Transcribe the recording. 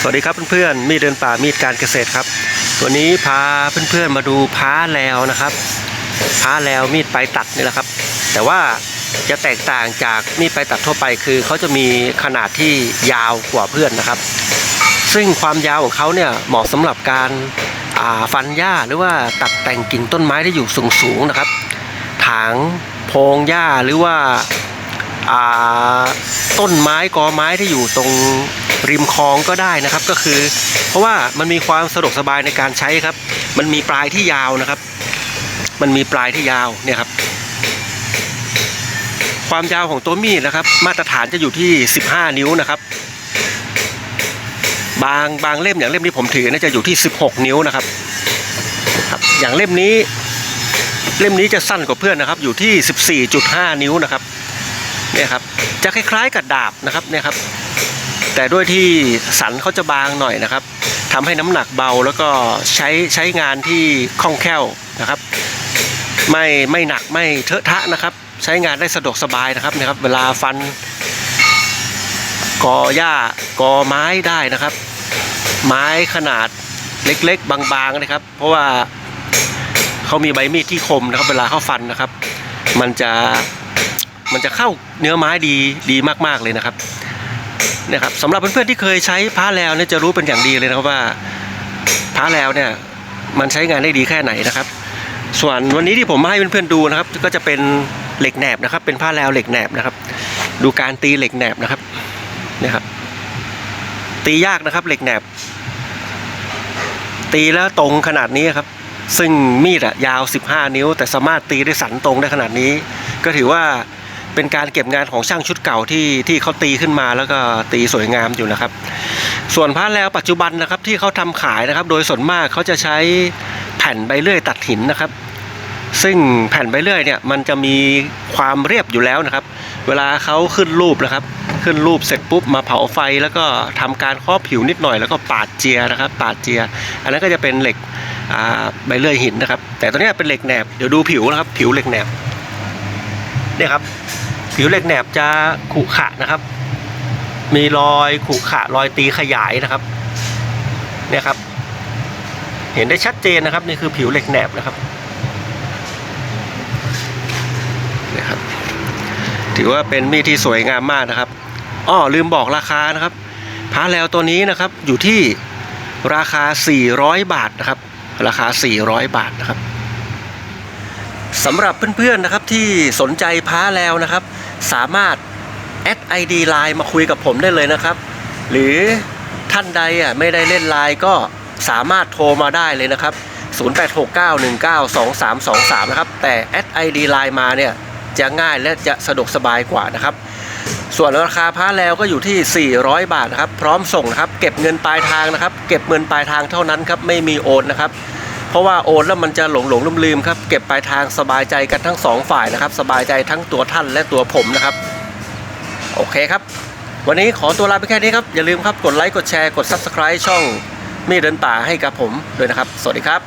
สวัสดีครับเพื่อนๆมีดเดินป่ามีดการเกษตรครับ วันนี้พาเพื่อนๆมาดูพ้าแล้วนะครับพ้าแล้วมีดปลายตัดนี่แหละครับ แต่ว่าจะแตกต่างจากมีดปลายตัดทั่วไปคือเขาจะมีขนาดที่ยาวกว่าเพื่อนนะครับ ซึ่งความยาวของเขาเนี่ยเหมาะสำหรับการาฟันหญ้าหรือว่าตัดแต่งกิ่งต้นไม้ที่อยู่สูงๆนะครับ ถางโพงหญ้าหรือว่าอ่าต้นไม้กอไม้ที่อยู่ตรง ริมคลองก็ได้นะครับก็คือ เพราะว่ามันมีความสะดวกสบายในการใช้ครับ มันมีปลายที่ยาวนะครับ มันมีปลายที่ยาวเนี่ยครับ ความยาวของตัวมีดนะครับ มาตรฐานจะอยู่ที่ 15 นิ้วนะครับ บางบางเล่มอย่างเล่มที่ผมถือน่าจะอยู่ที่ 16 นิ้วนะครับครับ อย่างเล่มนี้ เล่มนี้จะสั้นกว่าเพื่อนนะครับ อยู่ที่ 14.5 นิ้วนะครับเนี่ยครับจะคล้ายๆกับดาบนะครับเนี่ยครับ แต่ด้วยที่สันเขาจะบางหน่อยนะครับทำให้น้ำหนักเบาแล้วก็ใช้ใช้งานที่คล่องแคล่วนะครับ ไม่ไม่หนักไม่เทอะทะนะครับ ใช้งานได้สะดวกสบายนะครับนะครับ เวลาฟันกอหญ้ากอไม้ได้นะครับ ไม้ขนาดเล็กๆ บางๆนะครับ เพราะว่าเขามีใบมีดที่คมนะครับ เวลาเขาฟันนะครับ มันจะมันจะเข้าเนื้อไม้ดีดีมากๆเลยนะครับ นี่ยครับสำหรับเพื่อนๆที่เคยใช้พ้าแล้วเนี่ยจะรู้เป็นอย่างดีเลยนะครับว่าพ้าแล้วเนี่ยมันใช้งานได้ดีแค่ไหนนะครับ ส่วนวันนี้ที่ผมมาให้เพื่อนๆดูนะครับ ก็จะเป็นเหล็กแหนบนะครับ เป็นผ้าแล้วเหล็กแหนบนะครับ ดูการตีเหล็กแหนบนะครับเนี่ยครับ ตียากนะครับเหล็กแหนบ ตีแล้วตรงขนาดนี้ครับ ซึ่งมีดอะยาว 15 นิ้ว แต่สามารถตีได้สันตรงได้ขนาดนี้ ก็ถือว่า เป็นการเก็บงานของช่างชุดเก่าที่ที่เขาตีขึ้นมาแล้วก็ตีสวยงามอยู่นะครับ ส่วนผ้าแล้วปัจจุบันนะครับที่เขาทำขายนะครับ โดยส่วนมากเขาจะใช้แผ่นใบเลื่อยตัดหินนะครับ ซึ่งแผ่นใบเลื่อยเนี่ยมันจะมีความเรียบอยู่แล้วนะครับ เวลาเขาขึ้นรูปนะครับ ขึ้นรูปเสร็จปุ๊บมาเผาไฟแล้วก็ทำการครอบผิวนิดหน่อยแล้วก็ปาดเจียนะครับ ปาดเจีย อันนั้นก็จะเป็นเหล็กอ่าใบเลื่อยหินนะครับ แต่ตัวนี้เป็นเหล็กแหนบเดี๋ยวดูผิวนะครับ ผิวเหล็กแหนบ เนี่ยครับ ผิวเหล็กแหนบจะขรุขระนะครับ มีรอยขรุขระรอยตีขยายนะครับ เนี่ยครับ เห็นได้ชัดเจนนะครับ นี่คือผิวเหล็กแหนบนะครับเนี่ยครับถือว่าเป็นมีดที่สวยงามมากนะครับอ้อลืมบอกราคานะครับพาแล้วตัวนี้นะครับอยู่ที่ราคา 400 บาทนะครับ ราคา 400 บาทนะครับ สำหรับเพื่อนๆนะครับที่สนใจพ้าแล้วนะครับ สามารถแอด ID Line มาคุยกับผมได้เลยนะครับ หรือท่านใดอะไม่ได้เล่นไลน์ก็สามารถโทรมาได้เลยนะครับ 0869192323 นะครับ แต่แอด ID Line มาเนี่ยจะง่ายและจะสะดวกสบายกว่านะครับ ส่วนราคาพ้าแล้วก็อยู่ที่ 400 บาทนะครับ พร้อมส่งนะครับ เก็บเงินปลายทางนะครับ เก็บเงินปลายทางเท่านั้นครับ ไม่มีโอนนะครับ เพราะว่าโอนแล้วมันจะหลงหลงลืมลืมครับเก็บปลายทางสบายใจกันทั้งสองฝ่ายนะครับ สบายใจทั้งตัวท่านและตัวผมนะครับ โอเคครับ วันนี้ขอตัวลาไปแค่นี้ครับ อย่าลืมครับกดไลค์กดแชร์กด Subscribe ช่องมีเดินป่าให้กับผมด้วยนะครับ สวัสดีครับ